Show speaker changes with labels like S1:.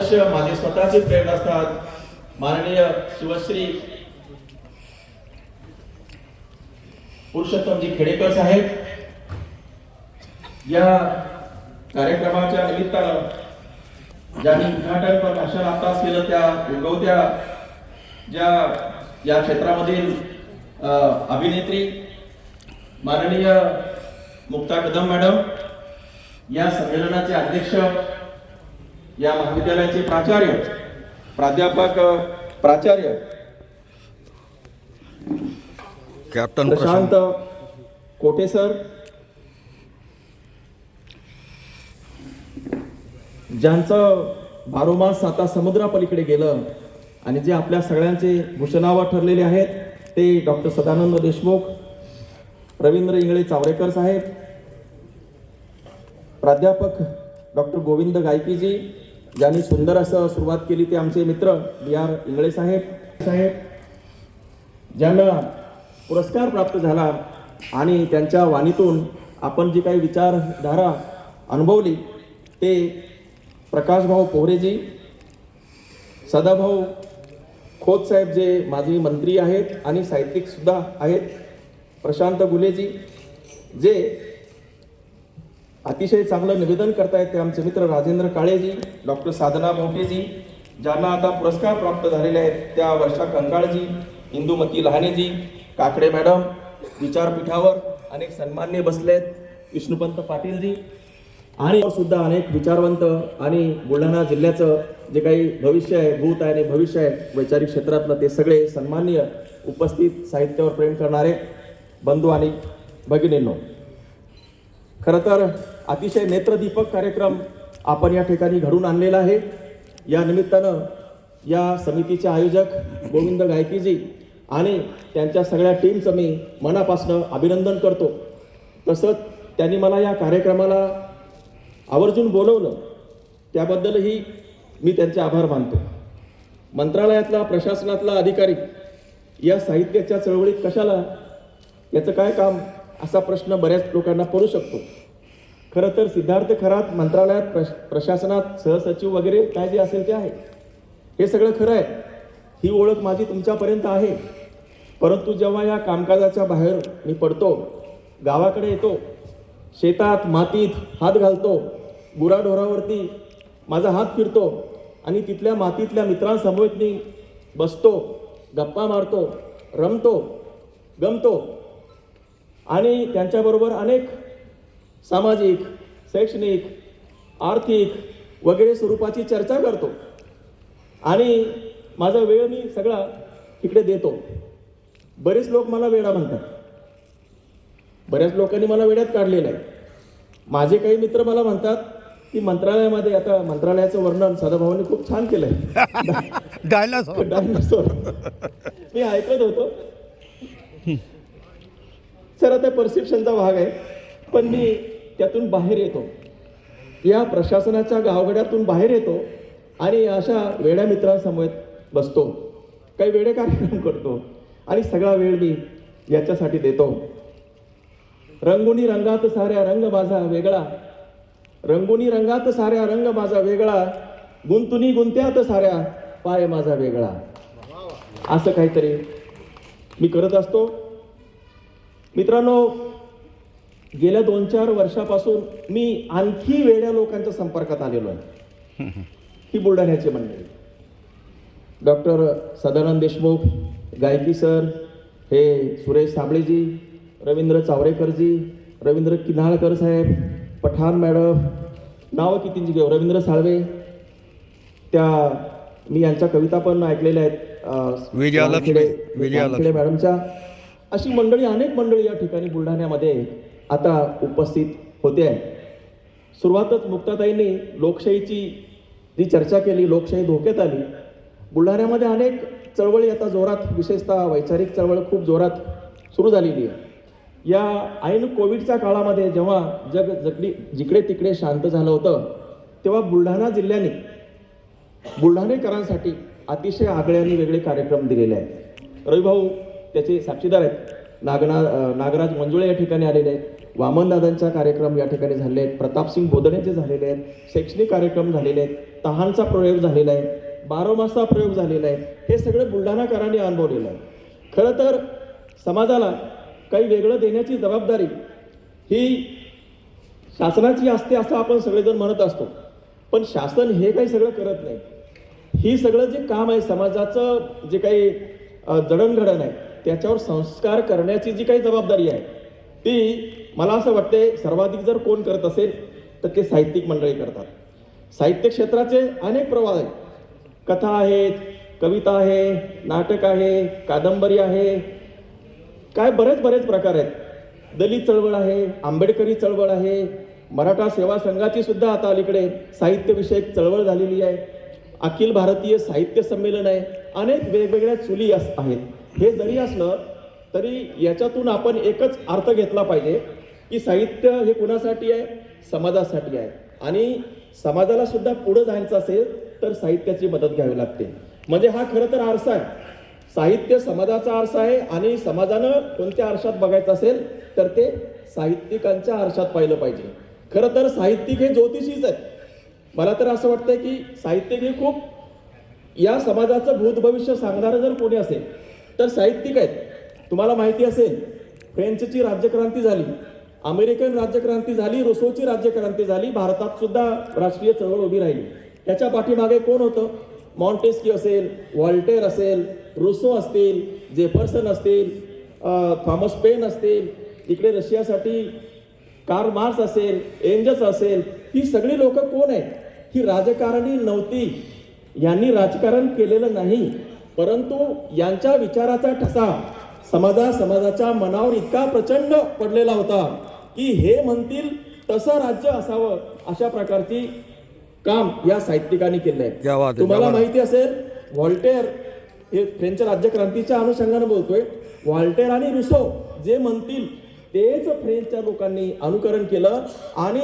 S1: माझे स्वतःचे प्रेरणा असतात. माननीय शिवश्री पुरुषोत्तमजी खेडेकर साहेब या कार्यक्रमाच्या निमित्तानं ज्यांनी उद्घाटन भाषण आताच केलं त्या उगवत्या ज्या या क्षेत्रामधील अभिनेत्री माननीय मुक्ता कदम मॅडम या संमेलनाचे अध्यक्ष या महाविद्यालयाचे प्राचार्य प्राध्यापक प्राचार्य.
S2: कॅप्टन
S1: प्रशांत कोटे सर. ज्यांचं बारोमास आता समुद्रापलीकडे गेलं आणि जे आपल्या सगळ्यांचे भूषणावर ठरलेले आहेत ते डॉक्टर सदानंद देशमुख रवींद्र इंगळे चावरेकर साहेब प्राध्यापक डॉक्टर गोविंद गायकीजी ज्यांनी सुंदर असं सुरुवात केली ते आमचे मित्र बी आर इंगळे साहेब. साहेब ज्यांना पुरस्कार प्राप्त झाला आणि त्यांच्या वाणीतून आपण जी काही विचारधारा अनुभवली ते प्रकाशभाऊ पोहरेजी सदाभाऊ खोतसाहेब जे माजी मंत्री आहेत आणि साहित्यिकसुद्धा आहेत प्रशांत गुलेजी जे अतिशय चांगलं निवेदन करतायत ते आमचे मित्र राजेंद्र काळेजी डॉक्टर साधना मोठेजी ज्यांना आता पुरस्कार प्राप्त झालेले आहेत त्या वर्षा कंकाळजी इंदुमती लहानेजी काकडे मॅडम विचारपीठावर अनेक सन्मान्य बसलेत विष्णुपंत पाटीलजी आणि सुद्धा अनेक विचारवंत आणि बुलढाणा जिल्ह्याचं जे काही भविष्य आहे भूत आहे आणि भविष्य आहे वैचारिक क्षेत्रातलं ते सगळे सन्मान्य उपस्थित साहित्यावर प्रेम करणारे बंधू आणि भगिनींनो. खरं तर अतिशय नेत्रदीपक कार्यक्रम आपण या ठिकाणी घडून आणलेला आहे. या निमित्तानं या समितीचे आयोजक गोविंद गायकीजी आणि त्यांच्या सगळ्या टीमचं मी मनापासून अभिनंदन करतो. तसंच त्यांनी मला या कार्यक्रमाला आवर्जून बोलवलं त्याबद्दलही मी त्यांचे आभार मानतो. मंत्रालयातला प्रशासनातला अधिकारी या साहित्याच्या चळवळीत कशाला याचं काय काम असा प्रश्न बऱ्याच लोकांना पडू शकतो. खरं तर सिद्धार्थ खरात मंत्रालयात प्रश प्रशासनात सहसचिव वगैरे काय जे असेल ते आहे. हे सगळं खरं आहे. ही ओळख माझी तुमच्यापर्यंत आहे. परंतु जेव्हा या कामकाजाच्या बाहेर मी पडतो गावाकडे येतो शेतात मातीत हात घालतो गुराढोरावरती माझा हात फिरतो आणि तिथल्या मातीतल्या मित्रांसमोर मी बसतो गप्पा मारतो रमतो गमतो आणि त्यांच्याबरोबर अनेक सामाजिक शैक्षणिक आर्थिक वगैरे स्वरूपाची चर्चा करतो. आणि माझा वेळ मी सगळा तिकडे देतो. बरेच लोक मला वेडा म्हणतात. बऱ्याच लोकांनी मला वेड्यात काढलेलं आहे. माझे काही मित्र मला म्हणतात की मंत्रालयामध्ये आता मंत्रालयाचं वर्णन सदाभाऊंनी खूप छान केलंय.
S2: डायलॉग
S1: डायनासोर मी ऐकत होतो. सर आता परसेप्शनचा भाग आहे. पण मी त्यातून बाहेर येतो. या प्रशासनाच्या गावगड्यातून बाहेर येतो आणि अशा वेड्या मित्रांसमोर बसतो. काही वेडे कार्यक्रम करतो आणि सगळा वेळ मी याच्यासाठी देतो. रंगोनी रंगात साऱ्या रंग माझा वेगळा. रंगोनी रंगात साऱ्या रंग माझा वेगळा. गुंतुनी गुंत्यात साऱ्या पाय माझा वेगळा. असं काहीतरी मी करत असतो. मित्रांनो गेल्या दोन चार वर्षापासून मी आणखी वेड्या लोकांच्या संपर्कात आलेलो आहे. ही बुलढाण्याची मंडळी. डॉक्टर सदानंद देशमुख गायकी सर हे सुरेश साबळेजी रवींद्र चावरेकरजी रवींद्र किन्हाळकर साहेब पठाण मॅडम नावं कितींची घेऊ? रवींद्र साळवे. त्या मी यांच्या कविता पण ऐकलेल्या आहेत मॅडमच्या. अशी मंडळी अनेक मंडळी या ठिकाणी बुलढाण्यामध्ये आता उपस्थित होते आहे सुरुवातच मुक्ताताईंनी लोकशाहीची जी चर्चा केली लोकशाही धोक्यात आली. बुलढाण्यामध्ये अनेक चळवळी आता जोरात विशेषतः वैचारिक चळवळ खूप जोरात सुरू झालेली आहे. या ऐन कोविडच्या काळामध्ये जेव्हा जग जगडी जिकडे तिकडे शांत झालं होतं तेव्हा बुलढाणा जिल्ह्याने बुलढाणेकरांसाठी अतिशय आगळे आणि वेगळे कार्यक्रम दिलेले आहेत. रविभाऊ त्याचे साक्षीदार आहेत. नागना नागराज मंजुळे या ठिकाणी आलेले आहेत. वामनदादांचा कार्यक्रम या ठिकाणी झालेले आहेत. प्रतापसिंग बोदणेचे झालेले आहेत. शैक्षणिक कार्यक्रम झालेले आहेत. तहानचा प्रयोग झालेला आहे. बारोमासचा प्रयोग झालेला आहे. हे सगळं बुलढाणाकरांनी अनुभवलेलं आहे. खरं तर समाजाला काही वेगळं देण्याची जबाबदारी ही शासनाची असते असं आपण सगळेजण म्हणत असतो. पण शासन हे काही सगळं करत नाही. ही सगळं जे काम आहे समाजाचं जे काही जडणघडण आहे त्याच्यावर संस्कार करण्याची जी काही जबाबदारी आहे ती मला असं वाटते सर्वाधिक जर कोण करत असेल तर ते साहित्यिक मंडळी करतात. साहित्य क्षेत्राचे अनेक प्रवाह आहेत. कथा आहेत कविता आहे नाटक आहे कादंबरी आहे. काय बरेच बरेच प्रकार आहेत. दलित चळवळ आहे आंबेडकरी चळवळ आहे मराठा सेवा संघाची सुद्धा आता अलीकडे साहित्यविषयक चळवळ झालेली आहे. अखिल भारतीय साहित्य संमेलन आहे. अनेक वेगवेगळ्या चुली अस आहेत. हे जरी असलं तरी याच्यातून आपण एकच अर्थ घेतला पाहिजे. की साहित्य हे कुणासाठी आहे? समाजासाठी आहे. आणि समाजाला सुद्धा पुढे जायचं असेल तर साहित्याची मदत घ्यावी लागते. म्हणजे हा खरं तर आरसा आहे. साहित्य समाजाचा आरसा आहे आणि समाजानं कोणत्या आरशात बघायचं असेल तर ते साहित्यिकांच्या आरशात पाहिलं पाहिजे. खरं तर साहित्यिक हे ज्योतिषीच आहेत. मला तर असं वाटतं की साहित्यिक हे खूप या समाजाचं भूत भविष्य सांगणारं जर कोणी असेल तर साहित्यिक आहेत. तुम्हाला माहिती असेल फ्रेंचची राज्यक्रांती झाली. अमेरिकन राज्यक्रांती झाली रुसोची राज्यक्रांती झाली भारतात सुद्धा राष्ट्रीय चळवळ उभी राहिली. त्याच्या पाठीमागे कोण होतं? मॉन्टेस्की असेल वॉल्टेर असेल रुसो असतील जेफरसन असतील थॉमस पेन असतील इकडे रशियासाठी कार्ल मार्क्स असेल एंजल्स असेल ही सगळी लोक कोण आहेत? ही राजकारणी नव्हती. यांनी राजकारण केलेलं नाही. परंतु यांच्या विचाराचा ठसा समाजा समाजाच्या मनावर इतका प्रचंड पडलेला होता की हे म्हणतील तसं राज्य असावं अशा प्रकारची काम या साहित्यिकांनी
S2: बात आहे,
S1: तुम्हाला. माहिती असेल व्हॉल्टेअर हे फ्रेंच राज्यक्रांतीच्या अनुषंगाने बोलतोय व्हॉल्टेअर आणि रुसो जे म्हणतील तेच फ्रेंचच्या लोकांनी अनुकरण केलं आणि